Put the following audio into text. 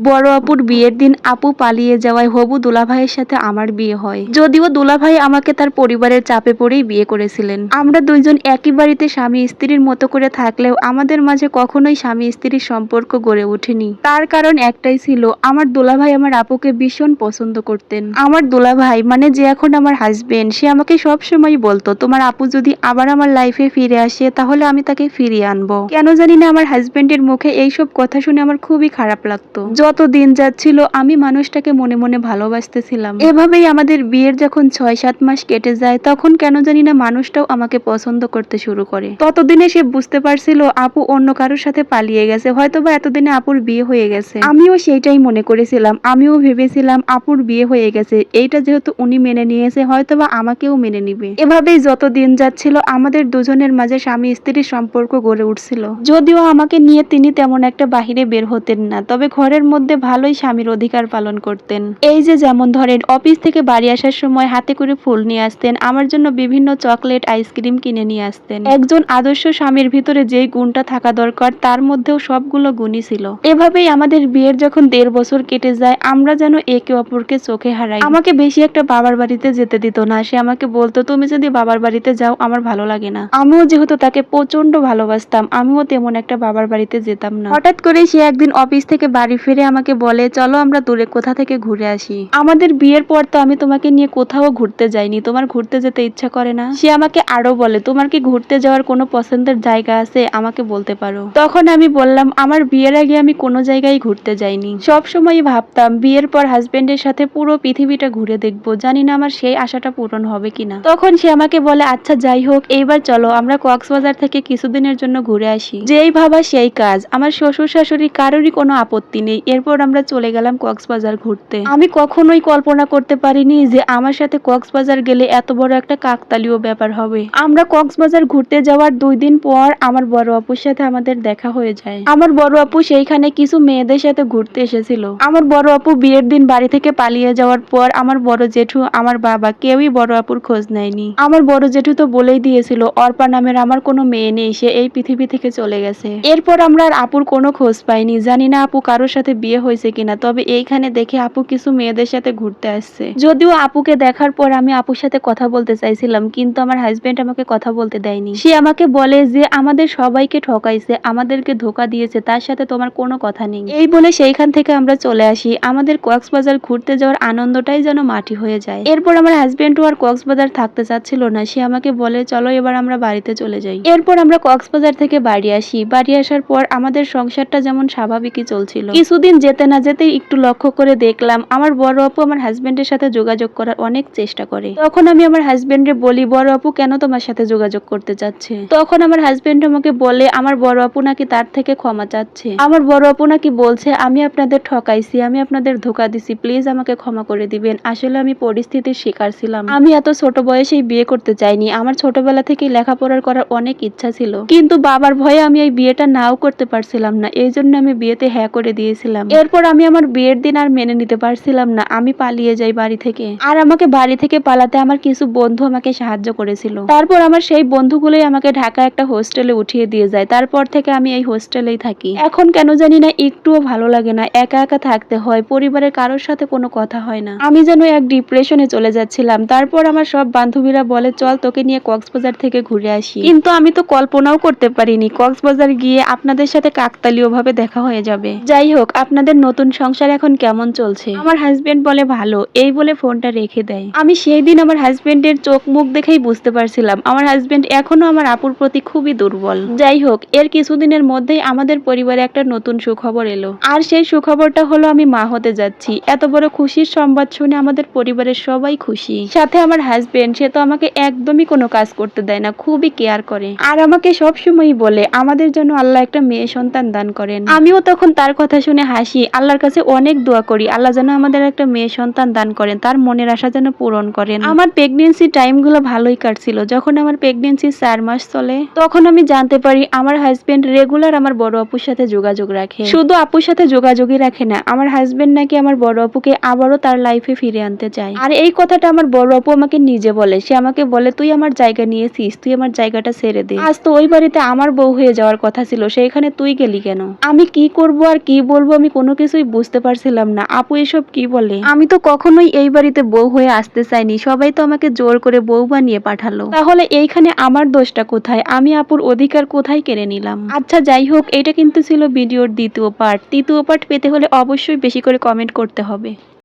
বড় আপুর বিয়ের দিন আপু পালিয়ে যাওয়ায় হবু দুলাভাইয়ের সাথে আমার বিয়ে হয়। যদিও দুলাভাই আমাকে তার পরিবারের চাপে পড়েই বিয়ে করেছিলেন। আমরা দুইজন একই বাড়িতে স্বামী স্ত্রীর মতো করে থাকলেও আমাদের মাঝে কখনোই স্বামী স্ত্রীর সম্পর্ক গড়ে ওঠেনি। তার কারণ একটাই ছিল, আমার দুলাভাই আমার আপুকে ভীষণ পছন্দ করতেন। আমার দুলাভাই মানে যে এখন আমার হাজবেন্ড সে আমাকে সব সময় বলতো, তোমার আপু যদি আবার আমার লাইফে ফিরে আসে, তাহলে আমি তাকে ফিরিয়ে আনব। কেন জানি না আমার হাজবেন্ডের মুখে এইসব কথা শুনে আমার খুবই খারাপ লাগতো। যত দিন যাচ্ছিল, আমি মানুষটাকে মনে মনে ভালোবাসতেছিলাম। এভাবেই আমাদের বিয়ের যখন ছয় সাত মাস কেটে যায়, তখন কেন জানি না মানুষটাও আমাকে পছন্দ করতে শুরু করে। ততদিনে সে বুঝতে পারছিল আপু অন্য কারোর সাথে পালিয়ে গেছে, হয়তোবা এতদিনে আপুর বিয়ে হয়ে গেছে। আমিও সেইটাই মনে করেছিলাম, আমিও ভেবেছিলাম আপুর বিয়ে হয়ে গেছে, এইটা যেহেতু উনি মেনে নিয়েছে, হয়তোবা আমাকেও মেনে নিবে। এভাবেই যত দিন যাচ্ছিল, আমাদের দুজনের মাঝে স্বামী স্ত্রীর সম্পর্ক গড়ে উঠছিল। যদিও আমাকে নিয়ে তিনি তেমন একটা বাহিরে বের হতেন না, তবে ঘরের মধ্যে ভালোই স্বামীর অধিকার পালন করতেন। এই যে যেমন ধরেন, অফিস থেকে বাড়ি আসার সময় হাতে করে ফুল নিয়ে আসতেন, আমার জন্য বিভিন্ন চকলেট, আইসক্রিম কিনে নিয়ে আসতেন। একজন আদর্শ স্বামীর ভিতরে যেই গুণটা থাকা দরকার, তার মধ্যেও সবগুলো গুণই ছিল। এভাবেই আমাদের বিয়ের যখন দেড় বছর কেটে যায়, আমরা যেন একে অপরকে চোখে হারাই। আমাকে বেশি একটা বাবার বাড়িতে যেতে দিত না, সে আমাকে বলতো, তুমি যদি বাবার বাড়িতে যাও, আমার ভালো লাগে না। আমিও যেহেতু তাকে প্রচণ্ড ভালোবাসতাম, আমিও তেমন একটা বাবার বাড়িতে যেতাম না। হঠাৎ করে সে একদিন অফিস থেকে বাড়ি ফিরে আমাকে বলে চলো আমরা দূরে কোথা থেকে ঘুরে আসি? আমাদের বিয়ের পর তো আমি তোমাকে নিয়ে কোথাও ঘুরতে যাইনি। তোমার ঘুরতে যেতে ইচ্ছা করে না? সে আমাকে আরও বলে তোমার কি ঘুরতে যাওয়ার কোনো পছন্দের জায়গা আছে? আমাকে বলতে পারো। তখন আমি বললাম আমার বিয়ের আগে আমি কোনো জায়গায় ঘুরতে যাইনি। সব সময় ভাবতাম বিয়ের পর হাজবেন্ডের সাথে পুরো পৃথিবীটা ঘুরে দেখব। জানি না আমার সেই আশাটা পূরণ হবে কিনা। তখন সে আমাকে বলে আচ্ছা যাই হোক এইবার চলো আমরা কক্সবাজার থেকে কিছুদিনের জন্য ঘুরে আসি। যেই ভাবা সেই কাজ। আমার শ্বশুর শাশুড়ি কারোরই কোনো আপত্তি নেই। এরপর আমরা চলে গেলাম কক্সবাজার ঘুরতে। আমি কখনোই কল্পনা করতে পারিনি যে আমার সাথে কক্সবাজার গেলে এত বড় একটা কাকতালীয় ব্যাপার হবে। আমরা কক্সবাজার ঘুরতে যাওয়ার দুই দিন পর আমার বড় আপুর সাথে আমাদের দেখা হয়ে যায়। আমার বড় আপু সেইখানে কিছু মেয়েদের সাথে ঘুরতে এসেছিল। আমার বড় আপু বিয়ের দিন বাড়ি থেকে পালিয়ে যাওয়ার পর আমার বড় জেঠু আমার বাবা কেউই বড় আপুর খোঁজ নেয়নি। আমার বড় জেঠু তো বলেই দিয়েছিল, অর্পা নামের আমার কোনো মেয়ে নেই, সে এই পৃথিবী থেকে চলে গেছে। এরপর আমরা আর আপুর কোনো খোঁজ পাইনি। জানি না আপু কারোর সাথে বিয়ে হয়েছে কিনা, তবে এইখানে দেখে আপু কিছু মেয়েদের সাথে ঘুরতে আসছে। যদিও আপুকে দেখার পর আমি আপুর সাথে কথা বলতে চাইছিলাম, কিন্তু আমার হাজবেন্ড আমাকে কথা বলতে দেয়নি। সে আমাকে বলে যে, আমাদের সবাইকে ঠকাইছে, আমাদেরকে ধোকা দিয়েছে, তার সাথে তোমার কোনো কথা নেই। এই বলে সেইখান থেকে আমরা চলে আসি। আমাদের কক্সবাজার ঘুরতে যাওয়ার আনন্দটাই যেন মাটি হয়ে যায়। এরপর আমার হাজবেন্ডও আর কক্সবাজার থাকতে চাচ্ছিল না। সে আমাকে বলে, চলো এবার আমরা বাড়িতে চলে যাই। এরপর আমরা কক্সবাজার থেকে বাড়ি আসি। বাড়ি আসার পর আমাদের সংসারটা যেমন স্বাভাবিকই চলছিল। কিছুদিন যেতে না যেতে একটু লক্ষ্য করে দেখলাম, আমার বড় আপু আমার হাজবেন্ডের সাথে যোগাযোগ করার অনেক চেষ্টা করে। তখন আমি আমার হাজবেন্ডে বলি, বড় আপু, কেন তোমার সাথে যোগাযোগ করতে চাচ্ছে তখন আমার হাজবেন্ড আমাকে বলে, আমার বড় আপু নাকি তার থেকে ক্ষমা চাচ্ছে। আমার বড় আপু নাকি বলছে, আমি আপনাদের ঠকাইছি, আমি আপনাদের ধোকা দিছি প্লিজ আমাকে ক্ষমা করে দিবেন। আসলে আমি পরিস্থিতির শিকার ছিলাম। আমি এত ছোট বয়সেই বিয়ে করতে চাইনি, আমার ছোটবেলা থেকেই লেখাপড়ার করার অনেক ইচ্ছা ছিল। কিন্তু বাবার ভয়ে আমি এই বিয়েটা নাও করতে পারছিলাম না এই জন্য আমি বিয়েতে হ্যাঁ করে দিয়েছিলাম। এরপর আমি আমার বিয়ের দিন আর মেনে নিতে পারছিলাম না। আমি পালিয়ে যাই বাড়ি থেকে। আর আমাকে বাড়ি থেকে পালাতে আমার কিছু বন্ধু আমাকে সাহায্য করেছিল। তারপর আমার সেই বন্ধুগুলোই আমাকে ঢাকা একটা হোস্টেলে উঠিয়ে দিয়ে যায়। তারপর থেকে আমি এই হোস্টেলেই থাকি। এখন কেন জানি না একটুও ভালো লাগে না। একা একা থাকতে হয়। পরিবারের কারোর সাথে কোনো কথা হয় না। আমি যেন এক ডিপ্রেশনে চলে যাচ্ছিলাম। তারপর আমার সব বান্ধবীরা বলে, চল তোকে নিয়ে কক্সবাজার থেকে ঘুরে আসি। কিন্তু আমি তো কল্পনাও করতে পারিনি। কক্সবাজার গিয়ে আপনাদের সাথে কাকতালীয় ভাবে দেখা হয়ে যাবে। যাই হোক আপনাদের নতুন সংসার এখন কেমন চলছে? আমার হাজবেন্ড বলে ভালো, এই বলে ফোনটা রেখে দেয়। আমি সেই দিন আমার হাজবেন্ডের চোখ মুখ দেখেই বুঝতে পারছিলাম। আমার হাজবেন্ড এখনও আমার আপুর প্রতি খুবই দুর্বল। যাই হোক, এর কিছুদিনের মধ্যেই আমাদের পরিবারে একটা নতুন সুখবর এলো। আর সেই সুখবরটা হলো আমি মা হতে যাচ্ছি। এত বড় খুশির সংবাদ শুনে আমাদের পরিবারের সবাই খুশি। সাথে আমার হাজবেন্ড সে তো আমাকে একদমই কোনো কাজ করতে দেয় না, খুবই কেয়ার করে। আর আমাকে সব সময়ই বলে, আমাদের জন্য আল্লাহ একটা মেয়ে সন্তান দান করেন। আমিও তখন তার কথা শুনে হাসি আল্লাহর কাছে অনেক দোয়া করি। আল্লাহ যেন আমাদের একটা মেয়ে সন্তান দান করেন, তার মনের আশা যেন পূরণ করেন। আমার প্রেগনেন্সি টাইমগুলো ভালোই কাটছিল। যখন আমার প্রেগনেন্সি চার মাস চলে, তখন আমি জানতে পারি আমার হাজবেন্ড রেগুলার আমার বড় আপুর সাথে যোগাযোগ রাখে। শুধু আপুর সাথে যোগাযোগই রাখে না, আমার হাজবেন্ড নাকি আমার বড় আপুকে আবারও তার লাইফে ফিরে আনতে চায়। আর এই কথাটা আমার বড় আপু আমাকে নিজে বলে। সে আমাকে বলে, তুই আমার জায়গা নিয়েছিস, তুই আমার জায়গাটা ছেড়ে দে। আজ তো ওই বাড়িতে আমার বউ হয়ে যাওয়ার কথা ছিল সেইখানে তুই গেলি কেন? আমি কি করব আর কি বলব আমি কোনো কিছুই বুঝতে পারছিলাম না। আপু এসব কি বলে? আমি তো কখনোই এই বাড়িতে বউ হয়ে আসতে চাইনি। সবাই তো আমাকে জোর করে বউ বানিয়ে পাঠালো। তাহলে এইখানে আমার দোষটা কোথায়? আমি আপুর অধিকার কোথায় কেড়ে নিলাম? আচ্ছা যাই হোক এটা কিন্তু ছিল ভিডিওর দ্বিতীয় পার্ট তৃতীয় পার্ট পেতে হলে অবশ্যই বেশি করে কমেন্ট করতে হবে।